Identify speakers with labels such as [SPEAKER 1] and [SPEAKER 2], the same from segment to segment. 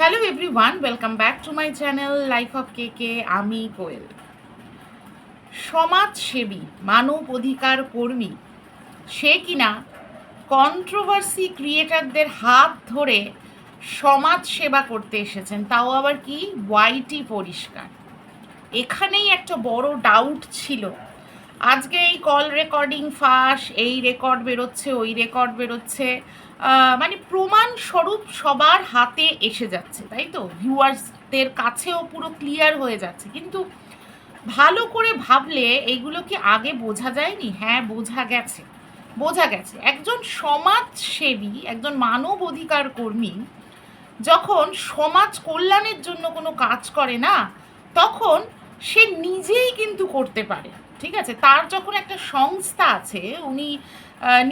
[SPEAKER 1] Hello everyone welcome back to my channel life of K K আমি কোয়েল। সমাজসেবী, মানব অধিকার কর্মী, সে কিনা কন্ট্রোভার্সি ক্রিয়েটারদের হাত ধরে সমাজ সেবা করতে এসেছেন, তাও আবার কি? ওয়াইটি পরিষ্কার। এখানেই একটা বড় ডাউট ছিল। আজকে এই কল রেকর্ডিং ফাঁস, এই রেকর্ড বেরোচ্ছে, ওই রেকর্ড বেরোচ্ছে। মানে প্রমাণ স্বরূপ সবার হাতে এসে যাচ্ছে, তাই তো? ভিউয়ার্সদের কাছেও পুরো ক্লিয়ার হয়ে যাচ্ছে। কিন্তু ভালো করে ভাবলে এইগুলো কি আগে বোঝা যায়নি? হ্যাঁ বোঝা গেছে। বোঝা গেছে। একজন সমাজসেবী, একজন মানব অধিকার কর্মী যখন সমাজ কল্যাণের জন্য কোনো কাজ করে না, তখন সে নিজেই কিন্তু করতে পারে, ঠিক আছে? তার যখন একটা সংস্থা আছে, উনি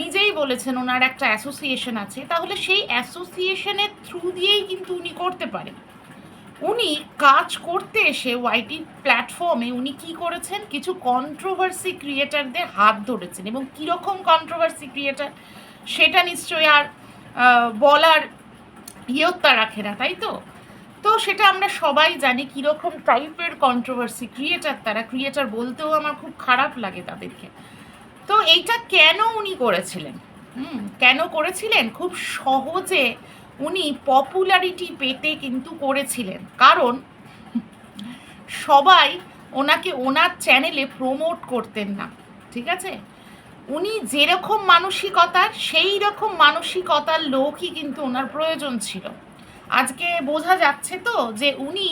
[SPEAKER 1] নিজেই বলেছেন ওনার একটা অ্যাসোসিয়েশন আছে, তাহলে সেই অ্যাসোসিয়েশনের থ্রু দিয়েই কিন্তু উনি করতে পারেন উনি কাজ করতে এসে ওয়াইটি প্ল্যাটফর্মে উনি কি করেছেন? কিছু কন্ট্রোভার্সি ক্রিয়েটারদের হাত ধরেছেন। এবং কীরকম কন্ট্রোভার্সি ক্রিয়েটার সেটা নিশ্চয়ই আর বলার ইয়ত্তা রাখে না, তাই তো? তো সেটা আমরা সবাই জানি কীরকম টাইপের কন্ট্রোভার্সি ক্রিয়েটার তারা। ক্রিয়েটার বলতেও আমার খুব খারাপ লাগে তাদেরকে। তো এইটা কেন উনি করেছিলেন? হুম, কেন করেছিলেন? খুব সহজে উনি পপুলারিটি পেতে কিন্তু করেছিলেন। কারণ সবাই ওনাকে ওনার চ্যানেলে প্রমোট করতেন না, ঠিক আছে? উনি যেরকম মানসিকতার সেই রকম মানসিকতার লোকই কিন্তু ওনার প্রয়োজন ছিল। আজকে বোঝা যাচ্ছে তো যে উনি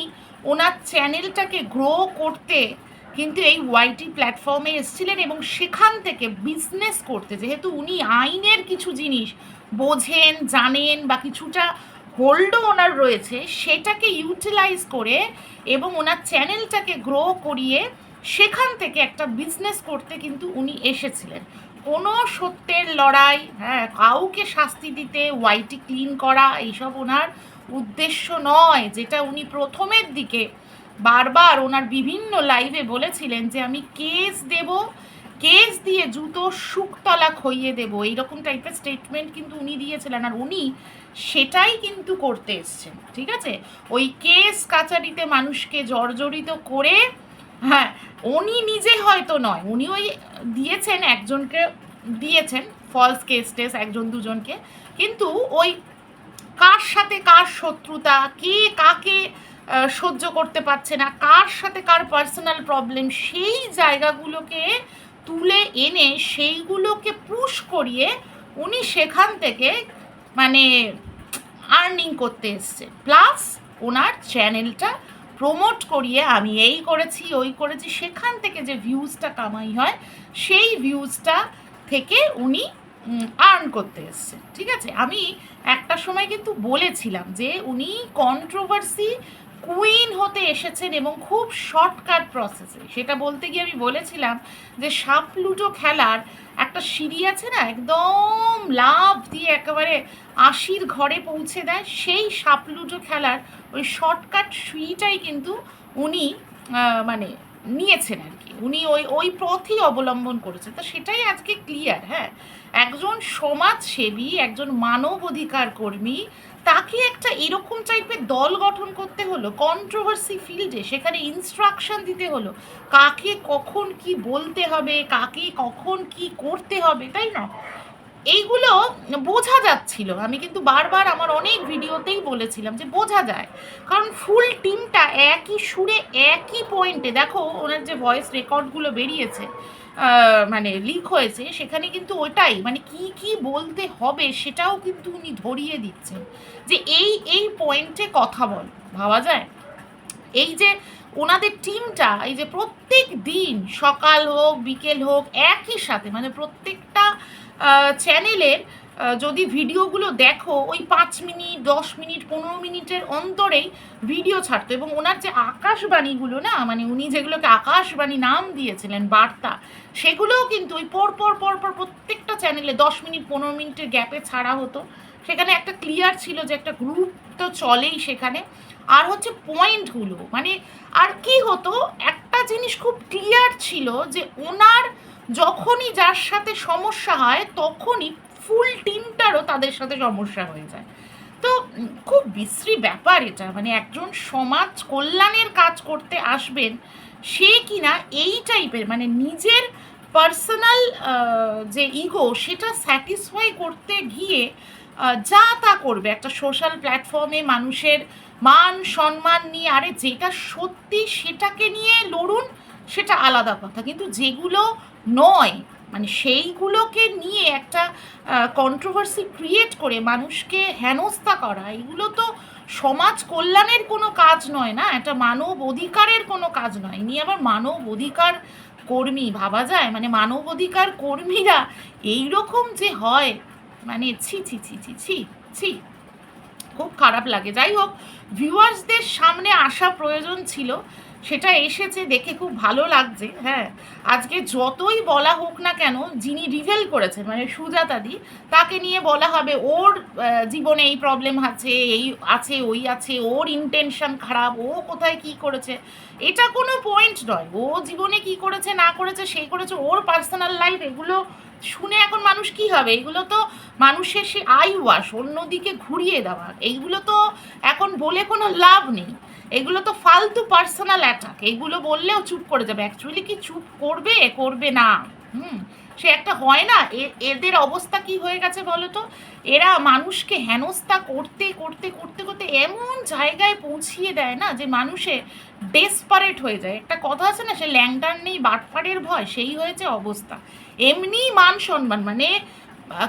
[SPEAKER 1] ওনার চ্যানেলটাকে গ্রো করতে কিন্তু এই ওয়াইটি প্ল্যাটফর্মে এসেছিলেন এবং সেখান থেকে বিজনেস করতে। যেহেতু উনি আইনের কিছু জিনিস বোঝেন, জানেন বা কিছুটা হোল্ডও ওনার রয়েছে, সেটাকে ইউটিলাইজ করে এবং ওনার চ্যানেলটাকে গ্রো করিয়ে সেখান থেকে একটা বিজনেস করতে কিন্তু উনি এসেছিলেন। কোনো সত্যের লড়াই হ্যাঁ কাউকে শাস্তি দিতে ওয়াইটি ক্লিন করা, এইসব ওনার উদ্দেশ্য নয়, যেটা উনি প্রথমের দিকে বারবার ওনার বিভিন্ন লাইভে বলেছিলেন যে আমি কেস দেব কেস দিয়ে জুতো শুকতলা খইয়ে দেবো, এইরকম টাইপের স্টেটমেন্ট কিন্তু উনি দিয়েছিলেন আর উনি সেটাই কিন্তু করতে এসছেন, ঠিক আছে? ওই কেস কাচারিতে মানুষকে জর্জরিত করে হ্যাঁ উনি নিজে হয়তো নয়, উনি ওই দিয়েছেন, একজনকে দিয়েছেন ফলস কেস টেস একজন দুজনকে, কিন্তু ওই কার সাথে কার শত্রুতা, কে কাকে সহ্য করতে পারছে না, কার সাথে কার পার্সোনাল প্রবলেম সেই জায়গাগুলোকে তুলে এনে সেইগুলোকে পুশ করিয়ে উনি সেখান থেকে মানে আর্নিং করতে এসছে। প্লাস ওনার চ্যানেলটা প্রমোট করিয়ে আমি এই করেছি, ওই করেছি, সেখান থেকে যে ভিউজটা কামাই হয়, সেই ভিউজটা থেকে উনি আর্ন করতে এসছে ঠিক আছে? আমি একটা সময় কিন্তু বলেছিলাম যে উনি কন্ট্রোভার্সি কুইন হতে এসেছেন এবং খুব শর্টকাট প্রসেসে সেটা বলতে গিয়ে আমি বলেছিলাম যে সাপ লুডো খেলার একটা সিঁড়ি আছে না, একদম লাভ দিয়ে একেবারে আশির ঘরে পৌঁছে দেয়, সেই সাপ লুডো খেলার ওই শর্টকাট সিঁড়িটাই কিন্তু উনি মানে নিয়েছেন আর কি। উনি ওই ওই পথই অবলম্বন করেছেন। তো সেটাই আজকে ক্লিয়ার হ্যাঁ? একজন সমাজসেবী, একজন মানব অধিকার কর্মী, তাকে একটা এরকম টাইপের দল গঠন করতে হলো কন্ট্রোভার্সি ফিল্ডে সেখানে ইনস্ট্রাকশন দিতে হলো, কাকে কখন কি বলতে হবে, কাকে কখন কি করতে হবে, তাই না? এইগুলো বোঝা যাচ্ছিল। আমি কিন্তু বারবার আমার অনেক ভিডিওতেই বলেছিলাম যে বোঝা যায়। কারণ ফুল টিমটা একই সুরে একই পয়েন্টে দেখো ওনার যে ভয়েস রেকর্ডগুলো বেরিয়েছে মানে লিক হয়েছে, সেখানে কিন্তু ওটাই মানে কি কি বলতে হবে সেটাও কিন্তু উনি ধরিয়ে দিচ্ছেন। যে এই এই পয়েন্টে কথা বল, ভাবা যায়? এই যে ওনাদের টিমটা এই যে প্রত্যেক দিন, সকাল হোক, বিকেল হোক, একই সাথে মানে প্রত্যেকটা চ্যানেলের যদি ভিডিওগুলো দেখো, ওই পাঁচ মিনিট, দশ মিনিট, পনেরো মিনিটের অন্তরেই ভিডিও ছাড়তো এবং ওনার যে আকাশবাণীগুলো না মানে উনি যেগুলোকে আকাশবাণী নাম দিয়েছিলেন, বার্তা, সেগুলোও কিন্তু ওই পর পর পর পর প্রত্যেকটা চ্যানেলে দশ মিনিট, পনেরো মিনিটের গ্যাপে ছাড়া হতো। সেখানে একটা ক্লিয়ার ছিল যে একটা গ্রুপ তো চলেই সেখানে। আর হচ্ছে পয়েন্টগুলো মানে আর কি হতো, একটা জিনিস খুব ক্লিয়ার ছিল যে ওনার যখনই যার সাথে সমস্যা হয়, তখনই ফুল টিমটারও তাদের সাথে সমস্যা হয়ে যায়। তো খুব বিশ্রী ব্যাপার এটা মানে একজন সমাজ কল্যাণের কাজ করতে আসবেন, সে কিনা এই টাইপের মানে নিজের পার্সোনাল যে ইগো সেটা স্যাটিসফাই করতে গিয়ে যা তা করবে। একটা সোশ্যাল প্ল্যাটফর্মে মানুষের মান, সম্মান নিয়ে, আরে যেটা সত্যি সেটাকে নিয়ে লড়ুন সেটা আলাদা কথা। কিন্তু যেগুলো নয় মানে সেইগুলোকে নিয়ে একটা কন্ট্রোভার্সি ক্রিয়েট করে মানুষকে হেনস্থা করা, এগুলো তো সমাজ কল্যাণের কোনো কাজ নয় না, এটা মানব অধিকারের কোনো কাজ নয়। ইনি আবার মানব অধিকার কর্মী, ভাবা যায়? মানে মানব অধিকার কর্মীরা এইরকম যে হয় মানে ছি ছি ছি ছি ছি ছি। খুব খারাপ লাগে। যাই হোক ভিউয়ার্সদের সামনে আসা প্রয়োজন ছিল। সেটা এসেছে দেখে খুব ভালো লাগছে হ্যাঁ। আজকে যতই বলা হোক না কেন, যিনি রিভেল করেছেন মানে সুজাতাদি তাকে নিয়ে বলা হবে, ওর জীবনে এই প্রবলেম আছে, এই আছে, ওই আছে, ওর ইন্টেনশন খারাপ, ও কোথায় কি করেছে, এটা কোনো পয়েন্ট নয়। ও জীবনে কি করেছে, না করেছে সেই করেছে, ওর পার্সোনাল লাইফ এগুলো শুনে এখন মানুষ কি হবে? এগুলো তো মানুষের সে আই ওয়াশ অন্যদিকে ঘুরিয়ে দেওয়া। এইগুলো তো এখন বলে কোনো লাভ নেই। এগুলো তো ফালতু পার্সোনাল অ্যাটাক এগুলো বললেও চুপ করে যাবে। অ্যাকচুয়ালি কি চুপ করবে? করবে না। হুম। সে একটা হয় না। এদের অবস্থা কি হয়ে গেছে বলো তো? এরা মানুষকে হেনস্থা করতে করতে করতে করতে এমন জায়গায় পৌঁছিয়ে দেয় না যে মানুষে ডেসপারেট হয়ে যায়। একটা কথা আছে না, সে ল্যাংটার নেই, বাটপাড়ের ভয়, সেই হয়েছে অবস্থা। এমনি মান সম্মান মানে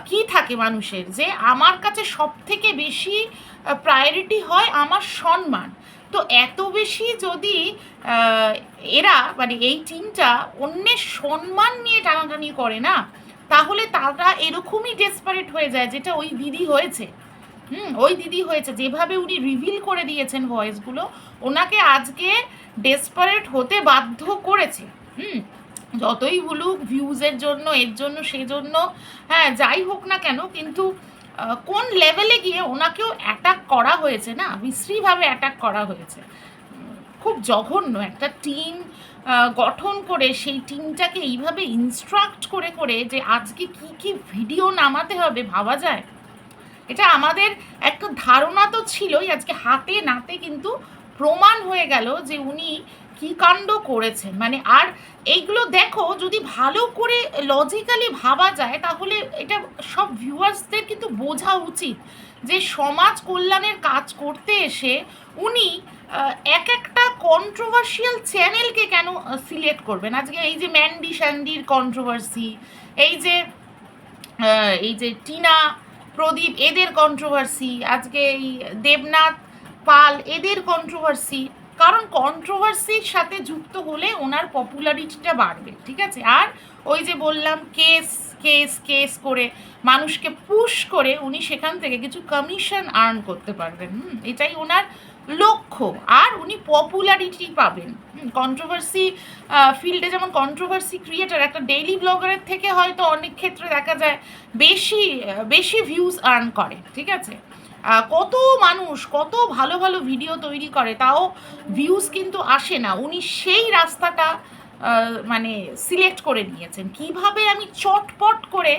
[SPEAKER 1] কি থাকে মানুষের? যে আমার কাছে সব থেকে বেশি প্রায়োরিটি হয় আমার সম্মান। তো এত বেশি যদি এরা মানে এই টিমটা অন্যের সম্মান নিয়ে টানাটানি করে না, তাহলে তারা এরকমই ডেসপারেট হয়ে যায় যেটা ওই দিদি হয়েছে। হুম, ওই দিদি হয়েছে। যেভাবে উনি রিভিল করে দিয়েছেন ভয়েসগুলো ওনাকে আজকে ডেসপারেট হতে বাধ্য করেছে। হুম, যতই বলুক ভিউজের জন্য, এর জন্য, সেজন্য হ্যাঁ যাই হোক না কেন, কিন্তু কোন লেভেলে গিয়ে ওনাকেও অ্যাটাক করা হয়েছে না? বিশ্রীভাবে অ্যাটাক করা হয়েছে। খুব জঘন্য একটা টিম গঠন করে সেই টিমটাকে এইভাবে ইনস্ট্রাক্ট করে করে যে আজকে কি কি ভিডিও নামাতে হবে ভাবা যায়? এটা আমাদের একটা ধারণা তো ছিলই, আজকে হাতে নাতে কিন্তু প্রমাণ হয়ে গেল যে উনি কি কাণ্ড করেছেন মানে আর এইগুলো দেখো, যদি ভালো করে লজিক্যালি ভাবা যায়, তাহলে এটা সব ভিউয়ার্সদের কিন্তু বোঝা উচিত যে সমাজ কল্যাণের কাজ করতে এসে উনি এক একটা কন্ট্রোভার্সিয়াল চ্যানেলকে কেন সিলেক্ট করবেন? আজকে এই যে ম্যান্ডি স্যান্ডির কন্ট্রোভার্সি এই যে এই যে টিনা, প্রদীপ, এদের কন্ট্রোভার্সি আজকে এই দেবনাথ পাল, এদের কন্ট্রোভার্সি কারণ কন্ট্রোভার্সির সাথে যুক্ত হলে ওনার পপুলারিটিটা বাড়বে ঠিক আছে? আর ওই যে বললাম কেস কেস কেস করে মানুষকে পুশ করে উনি সেখান থেকে কিছু কমিশন আর্ন করতে পারবেন। হুম, এটাই ওনার লক্ষ্য। আর উনি পপুলারিটি পাবেন। কন্ট্রোভার্সি ফিল্ডে যেমন কন্ট্রোভার্সি ক্রিয়েটার একটা ডেইলি ব্লগারের থেকে হয়তো অনেক ক্ষেত্রে দেখা যায় বেশি বেশি ভিউজ আর্ন করে ঠিক আছে? কত মানুষ কত ভালো ভালো ভিডিও তৈরি করে, তাও ভিউজ কিন্তু আসে না। উনি সেই রাস্তাটা মানে সিলেক্ট করে নিয়েছেন। কীভাবে আমি চটপট করে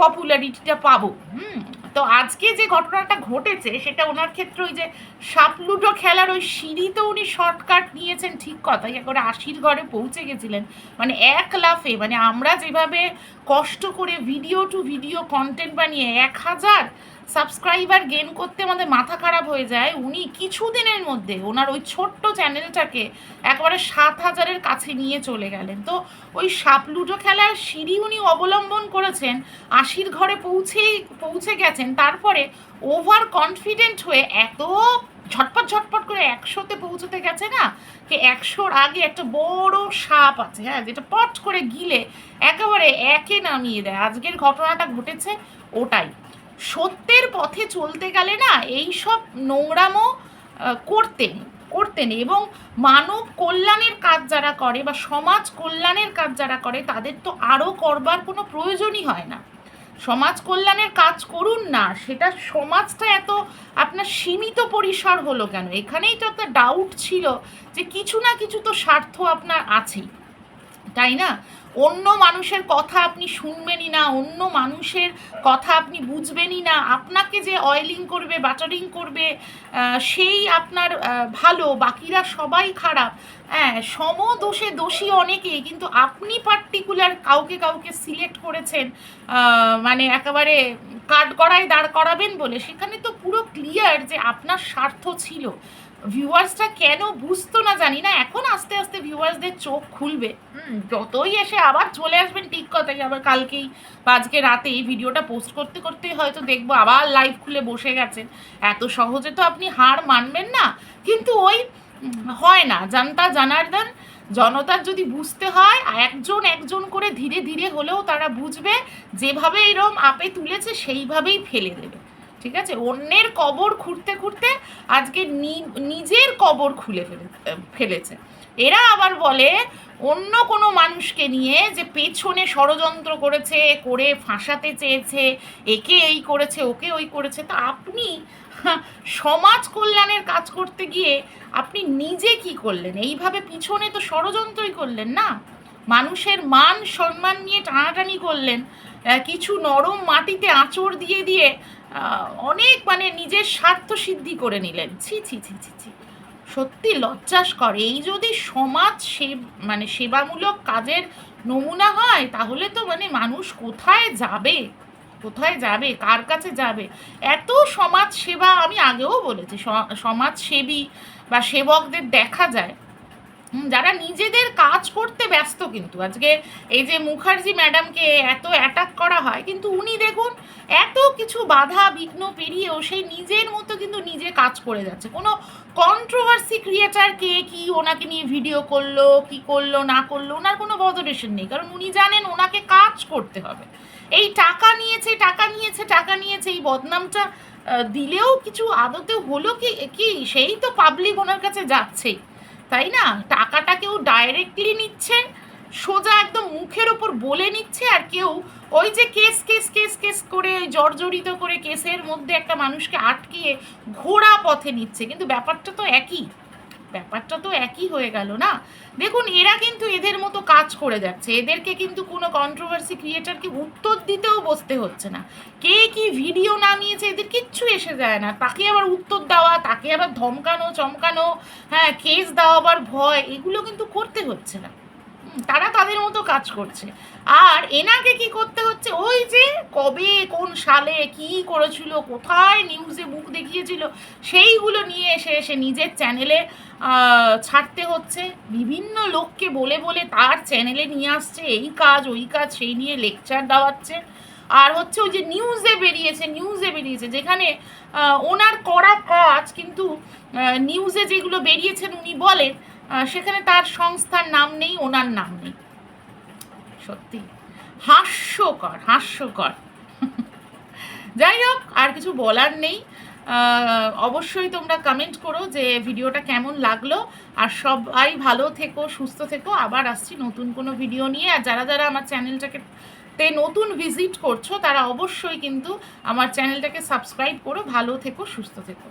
[SPEAKER 1] পপুলারিটিটা পাবো? হুম, তো আজকে যে ঘটনাটা ঘটেছে, সেটা ওনার ক্ষেত্রে ওই যে সাপলুটো খেলার ওই সিঁড়ি তো উনি শর্টকাট নিয়েছেন, ঠিক কথা। করে আশির ঘরে পৌঁছে গেছিলেন। মানে এক লাফে মানে আমরা যেভাবে কষ্ট করে ভিডিও টু ভিডিও কন্টেন্ট বানিয়ে এক হাজার সাবস্ক্রাইবার গেন করতে আমাদের মাথা খারাপ হয়ে যায়। উনি কিছুদিনের মধ্যে ওনার ওই ছোট্ট চ্যানেলটাকে একবারে সাত হাজারের কাছে নিয়ে চলে গেলেন। তো ওই সাপলুটো খেলার সিঁড়ি উনি অবলম্বন করেছেন, আশির ঘরে পৌঁছেই, পৌঁছে গেছেন, তারপরে ওভার কনফিডেন্ট হয়ে এত ঝটপট ঝটপট করে একশোতে পৌঁছতে গেছে না? যে একশোর আগে একটা বড় সাপ আছে হ্যাঁ যেটা পট করে গিলে একেবারে একে নামিয়ে দেয়। আজকের ঘটনাটা ঘটেছে ওটাই। সত্যের পথে চলতে গেলে না এই সব নোংরামো করতেন করতেন এবং মানব কল্যাণের কাজ যারা করে বা সমাজ কল্যাণের কাজ যারা করে তাদের তো আরও করবার কোনো প্রয়োজনই হয় না। সমাজ কল্যাণের কাজ করুন না, সেটা সমাজটা এত আপনার সীমিত পরিসর হলো কেন? এখানেই তো একটা ডাউট ছিল যে কিছু না কিছু তো স্বার্থ আপনার আছেই। তাই না? অন্য মানুষের কথা আপনি শুনবেনই না, অন্য মানুষের কথা আপনি বুঝবেনই না। আপনাকে যে অয়েলিং করবে বাটারিং করবে সেই আপনার ভালো, বাকিরা সবাই খারাপ। হ্যাঁ সম দোষে দোষী অনেকেই, কিন্তু আপনি পার্টিকুলার কাউকে কাউকে সিলেক্ট করেছেন মানে একেবারে কাঠ করায় দাঁড় করাবেন বলে, সেখানে তো পুরো ক্লিয়ার যে আপনার স্বার্থ ছিল। ভিউয়ার্সটা কেন বুঝতো না জানি না, এখন আস্তে আস্তে ভিউয়ার্সদের চোখ খুলবে। যতই এসে আবার চলে আসবেন ঠিক কথাই, আবার কালকেই বা আজকে রাতে এই ভিডিওটা পোস্ট করতে করতে হয়তো দেখব আবার লাইভ খুলে বসে গেছেন। এত সহজে তো আপনি হার মানবেন না, কিন্তু ওই হয় না। জানতা জানার্দন জনতার যদি বুঝতে হয়, একজন একজন করে ধীরে ধীরে হলেও তারা বুঝবে, যেভাবে এরম আপে তুলেছে সেইভাবেই ফেলে দেবে। ঠিক আছে? অন্যের কবর খুঁড়তে খুঁড়তে আজকে নিজের কবর খুলে ফেলে, ফেলেছে। এরা আবার বলে, অন্য কোনো মানুষকে নিয়ে যে পেছনে ষড়যন্ত্র করেছে, করে ফাঁসাতে চেয়েছে, একে এই করেছে, ওকে ওই করেছে, তা আপনি সমাজ কল্যাণের কাজ করতে গিয়ে আপনি নিজে কি করলেন? এইভাবে পিছনে তো ষড়যন্ত্রই করলেন না? মানুষের মান সম্মান নিয়ে টানাটানি করলেন। কিছু নরম মাটিতে আঁচড় দিয়ে দিয়ে অনেক মানে নিজের স্বার্থ সিদ্ধি করে নিলেন। ছি ছি ছি ছি ছি। সত্যি লজ্জাস করে এই যদি সমাজ সে মানে সেবামূলক কাজের নমুনা হয়, তাহলে তো মানে মানুষ কোথায় যাবে? কোথায় যাবে? কার কাছে যাবে? এত সমাজ সেবা আমি আগেও বলেছি। সমাজসেবী বা সেবকদের দেখা যায়। যারা নিজেদের কাজ করতে ব্যস্ত কিন্তু। আজকে এই যে মুখার্জি ম্যাডামকে এত অ্যাটাক করা হয়, কিন্তু উনি দেখুন, এত কিছু বাধা, বিঘ্ন পেরিয়েও সেই নিজের মতো কিন্তু নিজে কাজ করে যাচ্ছে। কোনো কন্ট্রোভার্সি ক্রিয়েটার কে কি ওনাকে নিয়ে ভিডিও করল, কি করল, না করল, ওনার কোনো বদরেশন নেই। কারণ উনি জানেন ওনাকে কাজ করতে হবে। এই টাকা নিয়েছে টাকা নিয়েছে টাকা নিয়েছে, এই বদনামটা দিলেও কিছু আদতে হলো কি কি? সেই তো পাবলিক ওনার কাছে যাচ্ছেই। তাই না? টাকাটা কেউ ডাইরেক্টলি নিচ্ছে, সোজা একদম মুখের ওপর বলে নিচ্ছে আর কেউ ওই যে কেস কেস কেস কেস করে জর্জরিত করে কেসের মধ্যে একটা মানুষকে আটকিয়ে ঘোড়া পথে নিচ্ছে। কিন্তু ব্যাপারটা তো একই। ব্যাপারটা তো একই হয়ে গেল না? দেখুন, এরা কিন্তু এদের মতো কাজ করে যাচ্ছে। এদেরকে কিন্তু কোনো কন্ট্রোভার্সি ক্রিয়েটারকে উত্তর দিতেও বসতে হচ্ছে না। কে কি ভিডিও নামিয়েছে, এদের কিচ্ছু এসে যায় না। তাকে আবার উত্তর দেওয়া, তাকে আবার ধমকানো, চমকানো হ্যাঁ কেস দেওয়াবার ভয়, এগুলো কিন্তু করতে হচ্ছে না। তারা তাদের মতো কাজ করছে। আর এনাকে কি করতে হচ্ছে? সালে কি করেছিল, কোথায় নিউজে মুখ দেখিয়েছিল, সেইগুলো নিয়ে এসে এসে নিজের চ্যানেলে ছাড়তে হচ্ছে। বিভিন্ন লোককে বলে বলে তার চ্যানেলে নিয়ে আসছে, এই কাজ, ওই কাজ, সেই নিয়ে লেকচার দেওয়াচ্ছে। আর হচ্ছে ওই যে নিউজে বেরিয়েছে নিউজে বেরিয়েছে, যেখানে ওনার করা কাজ কিন্তু নিউজে যেগুলো বেরিয়েছেন উনি বলেন সেখানে তার সংস্থার নাম নেই, ওনার নাম নেই। সত্যি। হাস্যকর হাস্যকর। যাই হোক, আর কিছু বলার নেই। অবশ্যই তোমরা কমেন্ট করো যে ভিডিওটা কেমন লাগল। আর সবাই ভালো থেকো, সুস্থ থেকো। আবার আসছি নতুন কোনো ভিডিও নিয়ে। আর যারা যারা আমার চ্যানেলটাকে তে নতুন ভিজিট করছ, তারা অবশ্যই কিন্তু আমার চ্যানেলটাকে সাবস্ক্রাইব করো। ভালো থেকো, সুস্থ থেকো।